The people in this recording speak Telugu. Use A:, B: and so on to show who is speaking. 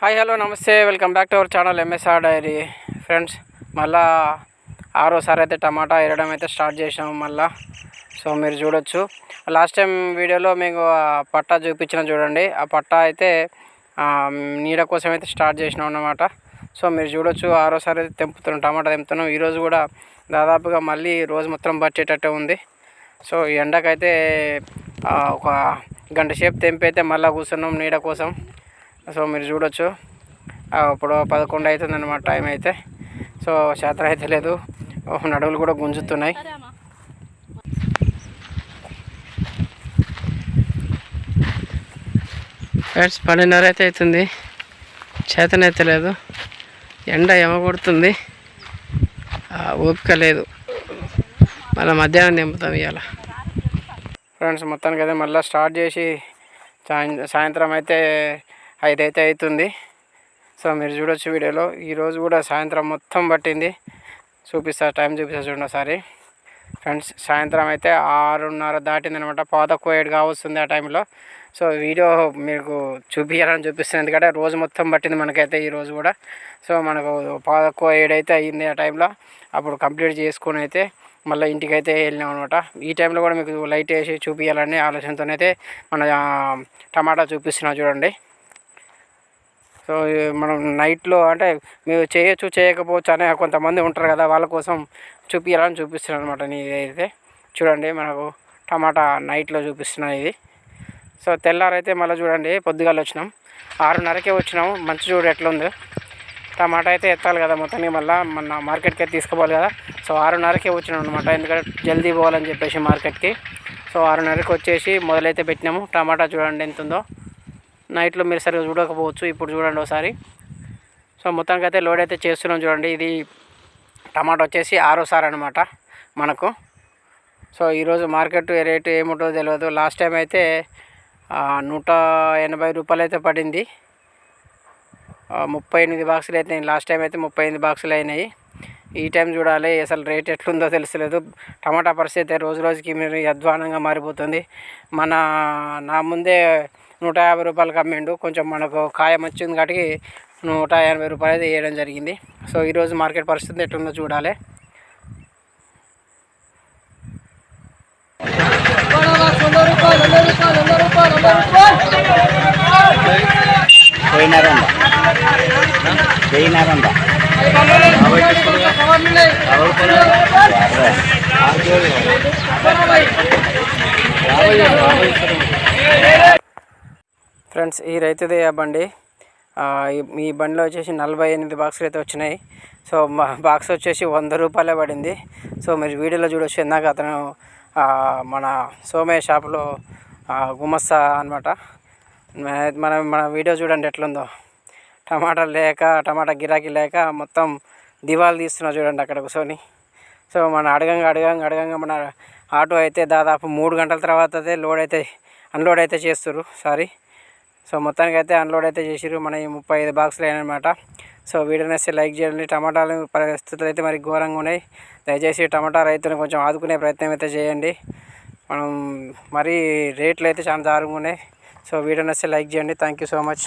A: హాయ్ హలో నమస్తే. Welcome back to our channel MSR diary friends మళ్ళా ఆరోసారి అయితే టమాటా ఎరడం అయితే స్టార్ట్ చేసాము మళ్ళా. సో మీరు చూడొచ్చు. లాస్ట్ టైం వీడియోలో మీకు పట్టా చూపించిన చూడండి. ఆ పట్టా అయితే నీడ కోసం అయితే స్టార్ట్ చేసినాం అన్నమాట. సో మీరు చూడొచ్చు ఆరోసారి అయితే తెంపుతున్నాం టమాటా తెంపుతున్నాం. ఈరోజు కూడా దాదాపుగా మళ్ళీ రోజు మొత్తం పట్టేటట్టు ఉంది. సో ఈ ఎండకైతే ఒక గంట సేపు తెంపి అయితే మళ్ళీ కూర్చున్నాం నీడ కోసం. సో మీరు చూడొచ్చు. ఆ, ఇప్పుడు పదకొండు అవుతుంది అనమాట టైం అయితే. సో శాతం అయితే లేదు. నడువులు కూడా గుంజుతున్నాయి. ఫ్రెండ్స్ పన్నెండున్నర అయితే అవుతుంది. చేతనైతే లేదు. ఎండ ఎమ కొడుతుంది. ఆ, ఓపిక లేదు. మళ్ళీ మధ్యాహ్నం తెంపుతాం ఇవాళ ఫ్రెండ్స్ మొత్తానికి అయితే మళ్ళీ స్టార్ట్ చేసి సాయం- సాయంత్రం అయితే ఐదు అయితే అవుతుంది. సో మీరు చూడొచ్చు వీడియోలో. ఈరోజు కూడా సాయంత్రం మొత్తం పట్టింది. చూపిస్తా టైం చూపిస్తా చూడండి ఒకసారి. ఫ్రెండ్స్ సాయంత్రం అయితే ఆరున్నర దాటింది అనమాట పాత ఏడు కావస్తుంది ఆ టైంలో. సో వీడియో మీకు చూపించాలని చూపిస్తుంది ఎందుకంటే రోజు మొత్తం పట్టింది మనకైతే ఈ రోజు కూడా. సో మనకు పాత ఏడు అయితే అయ్యింది ఆ టైంలో. అప్పుడు కంప్లీట్ చేసుకొని అయితే మళ్ళీ ఇంటికి అయితే వెళ్ళినాం అనమాట. ఈ టైంలో కూడా మీకు లైట్ వేసి చూపించాలని ఆలోచనతోనైతే మన టమాటా చూపిస్తున్నాం చూడండి. సో మనం నైట్లో అంటే మీరు చేయొచ్చు చేయకపోవచ్చు అనే కొంతమంది ఉంటారు కదా వాళ్ళ కోసం చూపించాలని చూపిస్తున్నాను అనమాట ఇదైతే. చూడండి మనకు టమాటా నైట్లో చూపిస్తున్నాను ఇది. సో తెల్లారైతే మళ్ళీ చూడండి పొద్దుగాల వచ్చినాం. ఆరున్నరకే వచ్చినాము మంచి చూడు ఎట్లుందో. టమాటా అయితే ఎత్తాలి కదా మొత్తానికి మళ్ళీ మన మార్కెట్కి అయితే తీసుకోవాలి కదా. సో ఆరున్నరకే వచ్చినాం అనమాట ఎందుకంటే జల్దీ పోవాలని చెప్పేసి మార్కెట్కి. సో ఆరున్నరకి వచ్చేసి మొదలైతే పెట్టినాము. టమాటా చూడండి ఎంత ఉందో నైట్లో మీరు సరిగ్గా చూడకపోవచ్చు. ఇప్పుడు చూడండి ఒకసారి. సో మొత్తానికి అయితే లోడ్ అయితే చేస్తున్నాం చూడండి. ఇది టమాటా వచ్చేసి ఆరోసారి అనమాట మనకు. సో ఈరోజు మార్కెట్ రేటు ఏముంటుందో తెలియదు లాస్ట్ టైం అయితే నూట ఎనభై రూపాయలు అయితే పడింది. ముప్పై ఎనిమిది బాక్సులు అయితే లాస్ట్ టైం అయితే ముప్పై ఎనిమిది బాక్సులు అయినాయి. ఈ టైం చూడాలి అసలు రేట్ ఎట్లుందో తెలుస్తలేదు టమాటా పరిస్థితి అయితే రోజు రోజుకి మీరు అధ్వానంగా మారిపోతుంది. మన నా ముందే నూట యాభై రూపాయలకి అమ్మిండు కొంచెం మనకు కాయం వచ్చింది కాబట్టి నూట ఎనభై రూపాయలు అయితే వేయడం జరిగింది. సో ఈరోజు మార్కెట్ పరిస్థితి ఎట్లుందో చూడాలి.
B: పోయినారండ
A: ఫ్రెండ్స్ ఈ రైతుదే బండి. ఈ- ఈ బండిలో వచ్చేసి నలభై ఎనిమిది బాక్సులు అయితే వచ్చినాయి. సో మా బాక్స్ వచ్చేసి వంద రూపాయలే పడింది. సో మీరు వీడియోలో చూడొచ్చు. ఇందాక అతను మన సోమయ్య షాప్లో గుమస్తా అనమాట మన మన వీడియో చూడండి ఎట్లుందో. టమాటా లేక టమాటా గిరాకీ లేక మొత్తం దివాలు తీస్తున్నా చూడండి అక్కడ కూర్చొని. సో మన అడగంగా అడగంగా అడగంగా మన ఆటో అయితే దాదాపు మూడు గంటల తర్వాత అయితే లోడ్ అయితే అన్లోడ్ అయితే చేస్తారు సారీ సో మొత్తానికి అయితే అన్లోడ్ అయితే చేసిరు మన ఈ ముప్పై ఐదు బాక్సులు అయినమాట సో వీడియోని వస్తే లైక్ చేయండి టమాటాలు పరిస్థితులు అయితే మరి ఘోరంగా ఉన్నాయి. దయచేసి టమాటా రైతులను కొంచెం ఆదుకునే ప్రయత్నం అయితే చేయండి. మనం మరీ రేట్లు అయితే చాలా దారుణంగా ఉన్నాయి. సో వీడియోని వస్తే లైక్ చేయండి. Thank you so much.